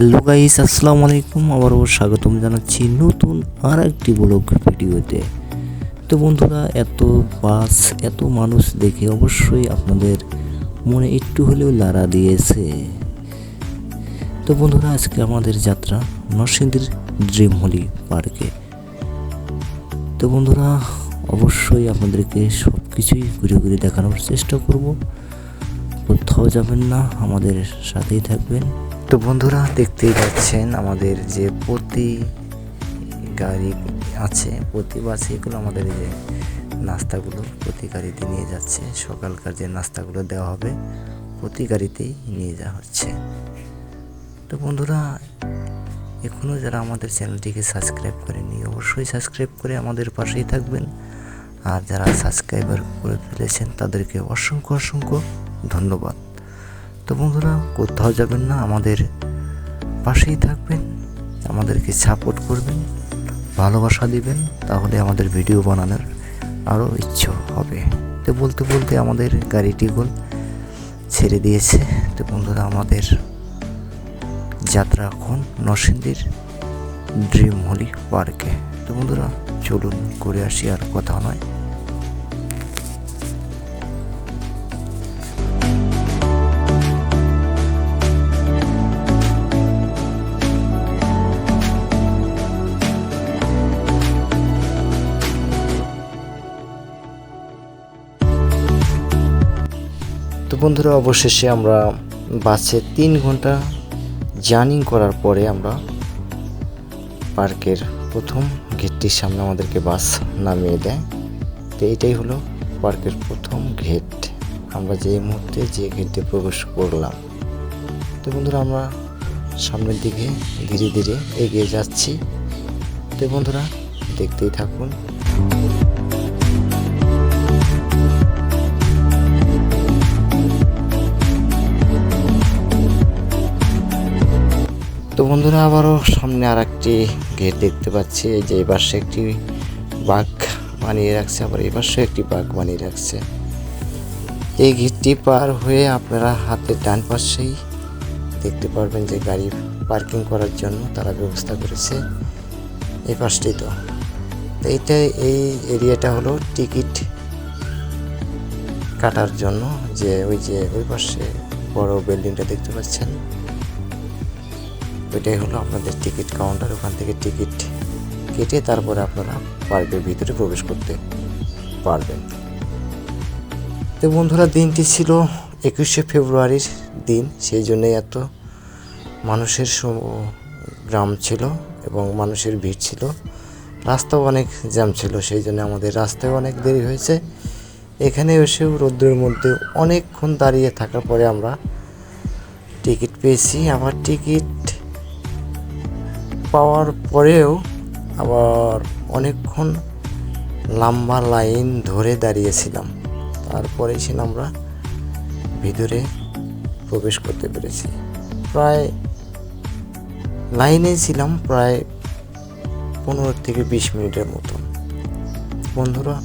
Hello guys আসসালামু আলাইকুম। আবারও স্বাগতম জানাচ্ছি নতুন আর একটি ব্লগ ভিডিওতে। তো বন্ধুরা, এত বাস, এত মানুষ দেখে অবশ্যই আপনাদের মনে একটু হলেও লাড়া দিয়েছে। তো বন্ধুরা, আজকে আমাদের যাত্রা নরসিংদীর ড্রিম হোলি পার্কে। তো বন্ধুরা, অবশ্যই আপনাদেরকে সব কিছুই ঘুরে ঘুরে দেখানোর চেষ্টা করব। কোথাও যাবেন না, আমাদের সাথেই থাকবেন। তো বন্ধুরা দেখতেই পাচ্ছেন আমাদের যে প্রতি গাড়ি আছে, প্রতি বাসে এগুলো আমাদের যে নাস্তাগুলো প্রতি গাড়িতে নিয়ে যাচ্ছে। সকালকার যে নাস্তাগুলো দেওয়া হবে প্রতি গাড়িতেই নিয়ে যাওয়া হচ্ছে। তো বন্ধুরা এখনও যারা আমাদের চ্যানেলটিকে সাবস্ক্রাইব করেনি অবশ্যই সাবস্ক্রাইব করে আমাদের পাশেই থাকবেন। আর যারা সাবস্ক্রাইবার করে ফেলেছেন, তাদেরকে অসংখ্য অসংখ্য ধন্যবাদ। তো বন্ধুরা, কোথাও যাবেন না, আমাদের পাশেই থাকবেন, আমাদেরকে সাপোর্ট করবেন, ভালোবাসা দিবেন, তাহলে আমাদের ভিডিও বানানোর আরও ইচ্ছে হবে। তো বলতে বলতে আমাদের গাড়িটি গোল ছেড়ে দিয়েছে। তো বন্ধুরা, আমাদের যাত্রা এখন নরসিংদীর ড্রিম হলি পার্কে। তো বন্ধুরা, চলুন করে আসি, আর কথা নয়। বন্ধুরা, অবশেষে আমরা বাসে তিন ঘণ্টা জার্নিং করার পরে আমরা পার্কের প্রথম গেটটির সামনে আমাদেরকে বাস নামিয়ে দেয়। তো এটাই হলো পার্কের প্রথম গেট। আমরা যে মুহূর্তে যে গেটে প্রবেশ করলাম। তো বন্ধুরা, আমরা সামনের দিকে ধীরে ধীরে এগিয়ে যাচ্ছি। তো বন্ধুরা, দেখতেই থাকুন। তো বন্ধুরা, আবারও সামনে আর একটি গেট দেখতে পাচ্ছি। যে এই পাশে একটি বাঘ বানিয়ে রাখছে, আবার এই পাশে একটি বাঘ বানিয়ে রাখছে। এই গেটটি পার হয়ে আপনারা হাতের ডান পাশেই দেখতে পারবেন যে গাড়ি পার্কিং করার জন্য তারা ব্যবস্থা করেছে। এই পাশটি তো। তো এইটা, এই এরিয়াটা হলো টিকিট কাটার জন্য যে ওই যে ওই পাশে বড় বিল্ডিংটা দেখতে পাচ্ছেন। ওইটাই হলো আপনাদের টিকিট কাউন্টার ওখান থেকে টিকিট কেটে তারপরে আপনারা পার্কের ভিতরে প্রবেশ করতে পারবেন। তো বন্ধুরা, দিনটি ছিল একুশে ফেব্রুয়ারির দিন, সেই জন্যই এত মানুষের গ্রাম ছিল এবং মানুষের ভিড় ছিল। রাস্তাও অনেক জ্যাম ছিল, সেই জন্য আমাদের রাস্তায় অনেক দেরি হয়েছে। এখানে এসেও রৌদ্রের মধ্যে অনেকক্ষণ দাঁড়িয়ে থাকার পরে আমরা টিকিট পেয়েছি। আবার টিকিট পাওয়ার পরেও আবার অনেকক্ষণ লম্বা লাইন ধরে দাঁড়িয়েছিলাম। তারপরে সে আমরা ভিতরে প্রবেশ করতে পেরেছি। প্রায় লাইনে ছিলাম প্রায় পনেরো থেকে বিশ মিনিটের মতন। বন্ধুরা,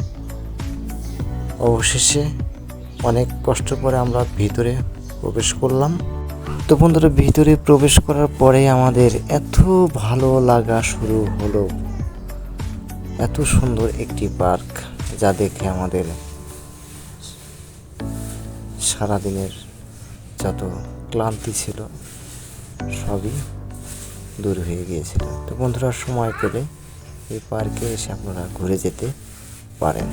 অবশেষে অনেক কষ্ট করে আমরা ভিতরে প্রবেশ করলাম। তো বন্ধুরা ভিতরে প্রবেশ করার পরে আমাদের এত ভালো লাগা শুরু হলো। এত সুন্দর একটি পার্ক যা দেখে আমাদের সারাদিনের যত ক্লান্তি ছিল, সবই দূর হয়ে গিয়েছিল। তো বন্ধুরা, সময় পেলে এই পার্কে এসে আপনারা ঘুরে যেতে পারেন।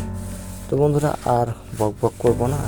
তো বন্ধুরা, আর বক বক করব না।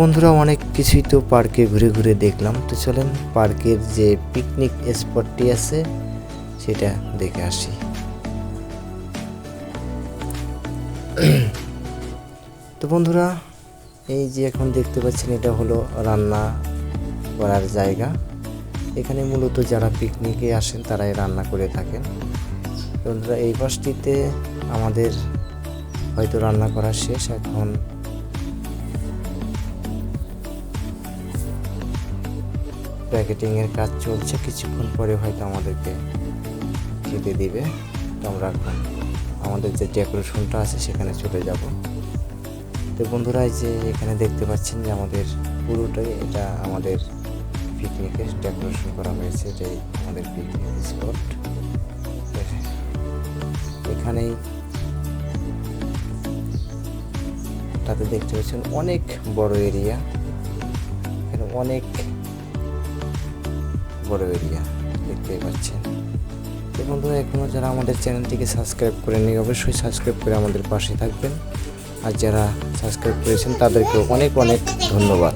বন্ধুরা, অনেক কিছুই তো পার্কে ঘুরে ঘুরে দেখলাম। তো চলেন পার্কের যে পিকনিক স্পটটি আছে, সেটা দেখে আসি। তো বন্ধুরা, এই যে এখন দেখতে পাচ্ছেন, এটা হলো রান্না করার জায়গা। এখানে মূলত যারা পিকনিকে আসেন, তারাই রান্না করে থাকেন। বন্ধুরা, এই পাশটিতে আমাদের হয়তো রান্না করা শেষ। এখন প্যাকেটিংয়ের কাজ চলছে। কিছুক্ষণ পরে হয়তো আমাদেরকে খেতে দিবে। তো আমরা এখন আমাদের যে ডেকোরেশনটা আছে সেখানে চলে যাব। তো বন্ধুরা যে এখানে দেখতে পাচ্ছেন যে আমাদের পুরোটাই এটা আমাদের পিকনিকের ডেকোরেশন করা হয়েছে। এটাই আমাদের পিকনিক স্পট এখানেই তাতে দেখতে পাচ্ছেন অনেক বড় এরিয়া এখানে অনেক বড় এরিয়া দেখতেই পাচ্ছেন। তো বন্ধুরা এখনও যারা আমাদের চ্যানেলটিকে সাবস্ক্রাইব করেননি, অবশ্যই সাবস্ক্রাইব করে আমাদের পাশে থাকবেন। আর যারা সাবস্ক্রাইব করেছেন, তাদেরকেও অনেক অনেক ধন্যবাদ।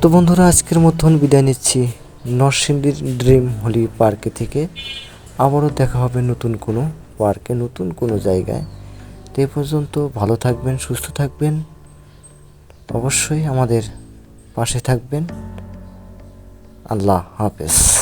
তো বন্ধুরা, আজকের মতন বিদায় নিচ্ছি। নরসিংদীর ড্রিম হলি পার্কে থেকে আবারও দেখা হবে নতুন কোনো পার্কে, নতুন কোনো জায়গায়। তো এ পর্যন্ত ভালো থাকবেন, সুস্থ থাকবেন। অবশ্যই আমাদের পাশে থাকবেন। আল্লাহ হাফেজ।